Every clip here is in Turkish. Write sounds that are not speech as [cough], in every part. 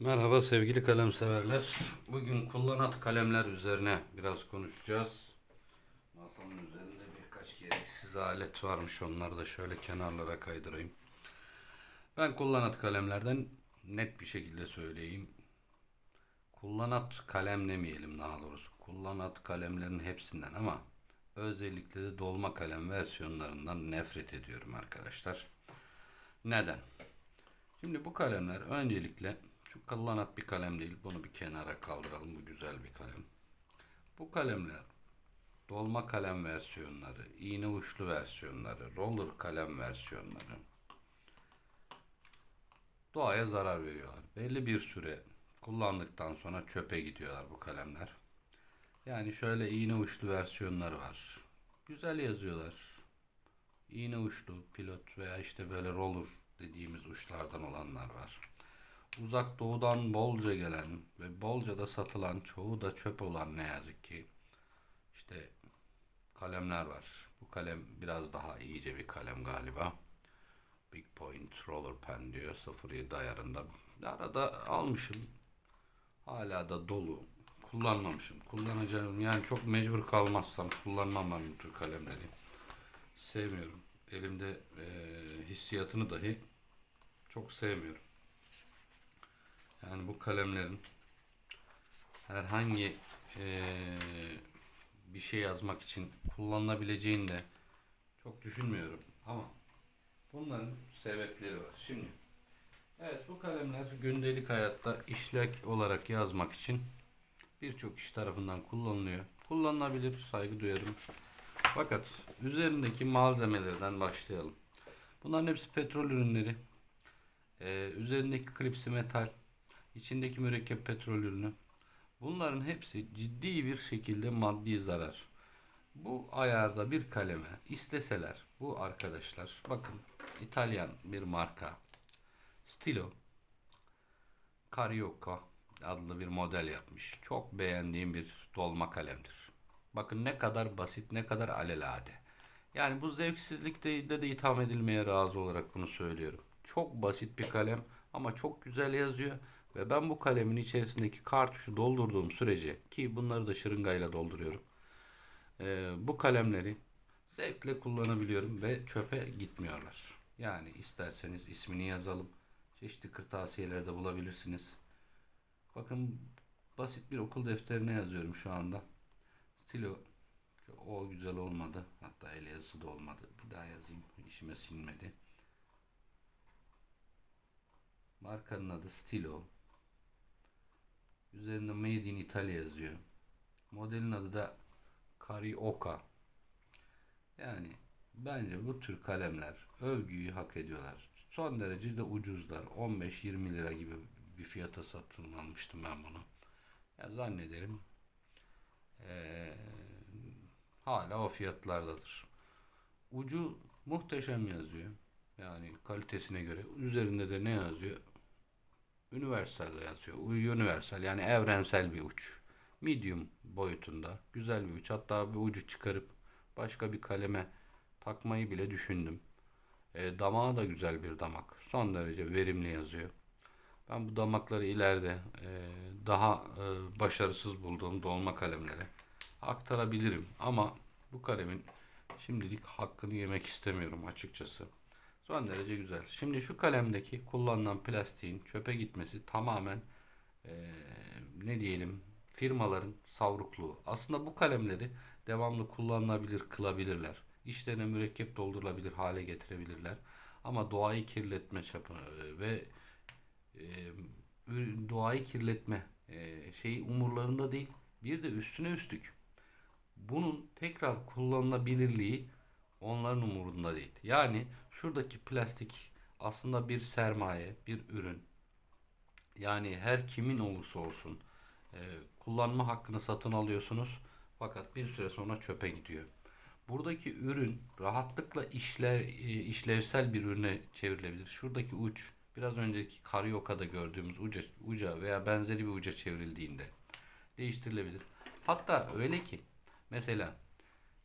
Merhaba sevgili kalem severler. Bugün kullanat kalemler üzerine biraz konuşacağız. Masanın üzerinde birkaç gereksiz alet varmış. Onları da şöyle kenarlara kaydırayım. Ben kullanat kalemlerden net bir şekilde söyleyeyim. Kullanat kalem demeyelim daha doğrusu. Kullanat kalemlerin hepsinden ama özellikle de dolma kalem versiyonlarından nefret ediyorum arkadaşlar. Neden? Şimdi bu kalemler öncelikle şu kullanat bir kalem değil. Bunu bir kenara kaldıralım. Bu güzel bir kalem. Bu kalemler dolma kalem versiyonları, iğne uçlu versiyonları, roller kalem versiyonları doğaya zarar veriyorlar. Belli bir süre kullandıktan sonra çöpe gidiyorlar bu kalemler. Yani şöyle iğne uçlu versiyonları var. Güzel yazıyorlar. İğne uçlu, pilot veya işte böyle roller dediğimiz uçlardan olanlar var. Uzak doğudan bolca gelen ve bolca da satılan çoğu da çöp olan ne yazık ki işte kalemler var. Bu kalem biraz daha iyice bir kalem galiba. Big Point Roller Pen diyor 07 ayarında. Arada almışım. Hala da dolu. Kullanmamışım. Kullanacağım. Yani çok mecbur kalmazsam kullanmam ben bu tür kalemleri. Sevmiyorum. Elimde eee, hissiyatını dahi çok sevmiyorum. Yani bu kalemlerin herhangi eee, bir şey yazmak için kullanılabileceğini de çok düşünmüyorum. Ama bunların sebepleri var. Şimdi evet bu kalemler gündelik hayatta işlek olarak yazmak için birçok kişi tarafından kullanılıyor. Kullanılabilir, saygı duyarım. Fakat üzerindeki malzemelerden başlayalım. Bunların hepsi petrol ürünleri. Ee, üzerindeki klipsi metal, içindeki mürekkep petrol ürünü. Bunların hepsi ciddi bir şekilde maddi zarar. Bu ayarda bir kaleme isteseler bu arkadaşlar bakın İtalyan bir marka Stilo Carioca adlı bir model yapmış. Çok beğendiğim bir dolma kalemdir. Bakın ne kadar basit, ne kadar alelade. Yani bu zevksizlikte de, de itham edilmeye razı olarak bunu söylüyorum. Çok basit bir kalem ama çok güzel yazıyor. Ve ben bu kalemin içerisindeki kartuşu doldurduğum sürece ki bunları da şırıngayla dolduruyorum. Ee, bu kalemleri zevkle kullanabiliyorum ve çöpe gitmiyorlar. Yani isterseniz ismini yazalım. Çeşitli kırtasiyelerde bulabilirsiniz. Bakın basit bir okul defterine yazıyorum şu anda. Stilo o güzel olmadı. Hatta el yazısı da olmadı. Bir daha yazayım. İşime sinmedi. Markanın adı Stilo. Üzerinde Made in Italy yazıyor. Modelin adı da Carioca. Yani bence bu tür kalemler övgüyü hak ediyorlar. Son derece de ucuzlar. 15-20 lira gibi bir fiyata satın almıştım ben bunu. Ya zannederim eee, hala o fiyatlardadır. Ucu muhteşem yazıyor. Yani kalitesine göre. Üzerinde de ne yazıyor? Universal yazıyor. Universal yani evrensel bir uç. Medium boyutunda. Güzel bir uç. Hatta bir ucu çıkarıp başka bir kaleme takmayı bile düşündüm. E, damağı da güzel bir damak. Son derece verimli yazıyor. Ben bu damakları ileride e, daha e, başarısız bulduğum dolma kalemlere aktarabilirim. Ama bu kalemin şimdilik hakkını yemek istemiyorum açıkçası. Son derece güzel. Şimdi şu kalemdeki kullanılan plastiğin çöpe gitmesi tamamen eee, ne diyelim firmaların savrukluğu. Aslında bu kalemleri devamlı kullanılabilir kılabilirler. İşlerine mürekkep doldurulabilir hale getirebilirler. Ama doğayı kirletme çapı e, ve e, doğayı kirletme e, şeyi umurlarında değil. Bir de üstüne üstlük bunun tekrar kullanılabilirliği onların umurunda değil. Yani şuradaki plastik aslında bir sermaye, bir ürün. Yani her kimin olursa olsun e, kullanma hakkını satın alıyorsunuz. Fakat bir süre sonra çöpe gidiyor. Buradaki ürün rahatlıkla işler e, işlevsel bir ürüne çevrilebilir. Şuradaki uç biraz önceki Karyoka'da gördüğümüz uca, uca veya benzeri bir uca çevrildiğinde değiştirilebilir. Hatta öyle ki mesela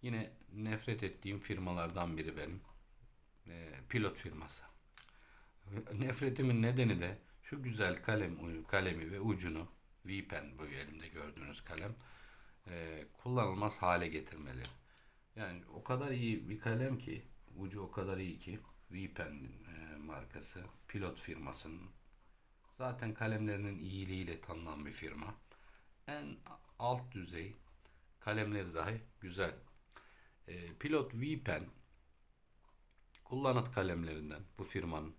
yine nefret ettiğim firmalardan biri benim. E, pilot firması. Nefretimin nedeni de şu güzel kalem kalemi ve ucunu V Pen bu elimde gördüğünüz kalem e, kullanılmaz hale getirmeli. Yani o kadar iyi bir kalem ki ucu o kadar iyi ki V Pen e, markası pilot firmasının zaten kalemlerinin iyiliğiyle tanınan bir firma. En alt düzey kalemleri dahi güzel. E, pilot V Pen kullanat kalemlerinden bu firmanın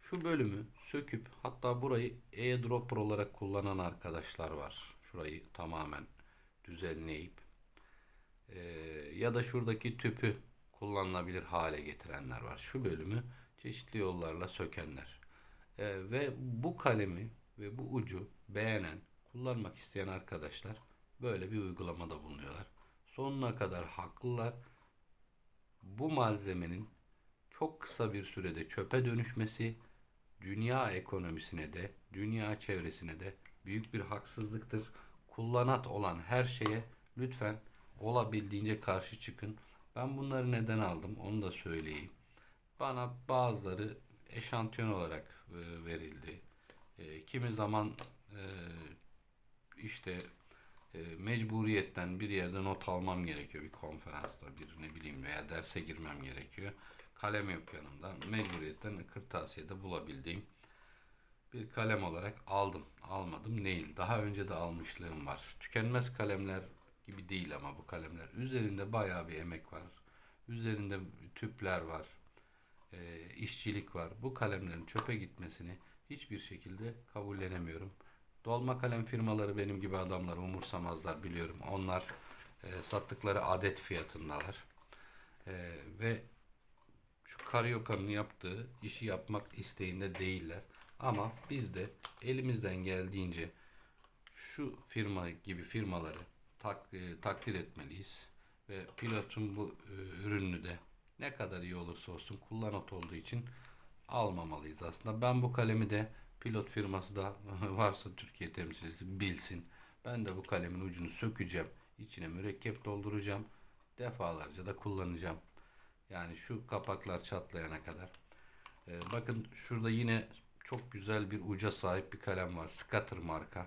şu bölümü söküp hatta burayı airdropper olarak kullanan arkadaşlar var. Şurayı tamamen düzenleyip eee, ya da şuradaki tüpü kullanılabilir hale getirenler var. Şu bölümü çeşitli yollarla sökenler. Eee, ve bu kalemi ve bu ucu beğenen, kullanmak isteyen arkadaşlar böyle bir uygulamada bulunuyorlar. Sonuna kadar haklılar. Bu malzemenin çok kısa bir sürede çöpe dönüşmesi dünya ekonomisine de, dünya çevresine de büyük bir haksızlıktır. Kullanat olan her şeye lütfen olabildiğince karşı çıkın. Ben bunları neden aldım onu da söyleyeyim. Bana bazıları eşantiyon olarak e, verildi. E, kimi zaman e, işte e, mecburiyetten bir yerde not almam gerekiyor bir konferansta bir ne bileyim veya derse girmem gerekiyor. Kalem yok yanımda. Mecburiyetten kırtasiyede bulabildiğim bir kalem olarak aldım. Almadım değil. Daha önce de almışlığım var. Tükenmez kalemler gibi değil ama bu kalemler. Üzerinde bayağı bir emek var. Üzerinde tüpler var. E, işçilik var. Bu kalemlerin çöpe gitmesini hiçbir şekilde kabullenemiyorum. Dolma kalem firmaları benim gibi adamları umursamazlar biliyorum. Onlar e, sattıkları adet fiyatındalar. E, ve şu Karyoka'nın yaptığı işi yapmak isteğinde değiller. Ama biz de elimizden geldiğince şu firma gibi firmaları tak, e, takdir etmeliyiz. Ve pilotun bu e, ürününü de ne kadar iyi olursa olsun kullanat olduğu için almamalıyız aslında. Ben bu kalemi de pilot firması da [laughs] varsa Türkiye temsilcisi bilsin. Ben de bu kalemin ucunu sökeceğim. içine mürekkep dolduracağım. Defalarca da kullanacağım. Yani şu kapaklar çatlayana kadar. Ee, bakın şurada yine çok güzel bir uca sahip bir kalem var. Scatter marka.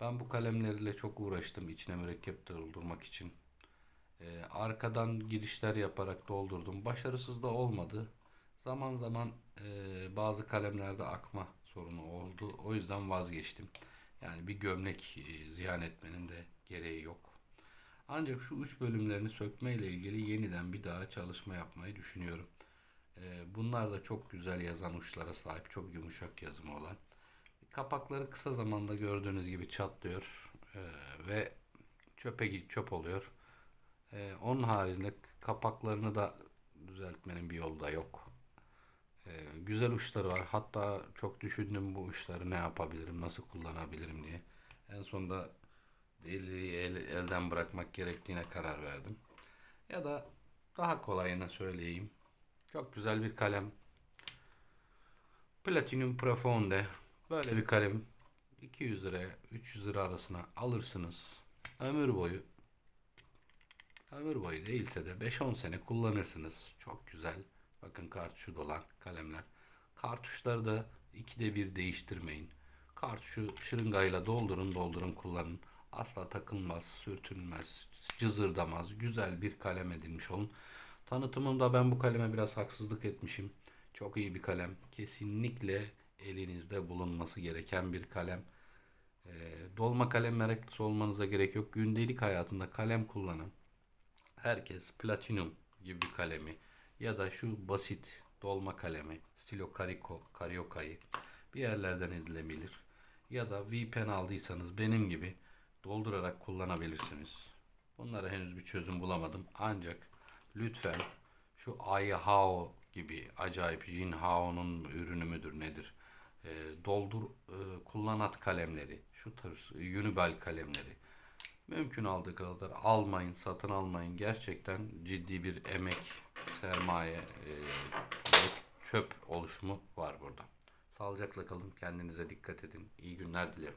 Ben bu kalemlerle çok uğraştım içine mürekkep doldurmak için. Ee, arkadan girişler yaparak doldurdum. Başarısız da olmadı. Zaman zaman e, bazı kalemlerde akma sorunu oldu. O yüzden vazgeçtim. Yani bir gömlek e, ziyan etmenin de gereği yok. Ancak şu üç bölümlerini sökme ile ilgili yeniden bir daha çalışma yapmayı düşünüyorum. Ee, bunlar da çok güzel yazan uçlara sahip, çok yumuşak yazımı olan. Kapakları kısa zamanda gördüğünüz gibi çatlıyor ee, ve çöpe çöp oluyor. Onun haricinde kapaklarını da düzeltmenin bir yolu da yok. Ee, güzel uçları var. Hatta çok düşündüm bu uçları ne yapabilirim, nasıl kullanabilirim diye. En sonunda deliği el, elden bırakmak gerektiğine karar verdim. Ya da daha kolayını söyleyeyim. Çok güzel bir kalem. Platinum Profonde. Böyle bir kalem 200 lira 300 lira arasına alırsınız. Ömür boyu ömür boyu değilse de 5-10 sene kullanırsınız. Çok güzel. Bakın kartuşu dolan kalemler. Kartuşları da ikide bir değiştirmeyin. Kartuşu şırıngayla doldurun doldurun kullanın. Asla takılmaz, sürtünmez, cızırdamaz. Güzel bir kalem edinmiş olun. Tanıtımımda ben bu kaleme biraz haksızlık etmişim. Çok iyi bir kalem. Kesinlikle elinizde bulunması gereken bir kalem. Ee, dolma kalem meraklısı olmanıza gerek yok. Gündelik hayatında kalem kullanın. Herkes platinum gibi bir kalemi ya da şu basit dolma kalemi stilo Carico, Carioca'yı bir yerlerden edilebilir. Ya da V Pen aldıysanız benim gibi doldurarak kullanabilirsiniz. Bunlara henüz bir çözüm bulamadım. Ancak lütfen şu Aihao gibi acayip Jinhao'nun ürünü müdür nedir? E, doldur e, kullanat kalemleri, şu tarz Unibel kalemleri mümkün aldığı kadar almayın, satın almayın. Gerçekten ciddi bir emek, sermaye, e, çöp oluşumu var burada. Sağlıcakla kalın, kendinize dikkat edin. İyi günler dilerim.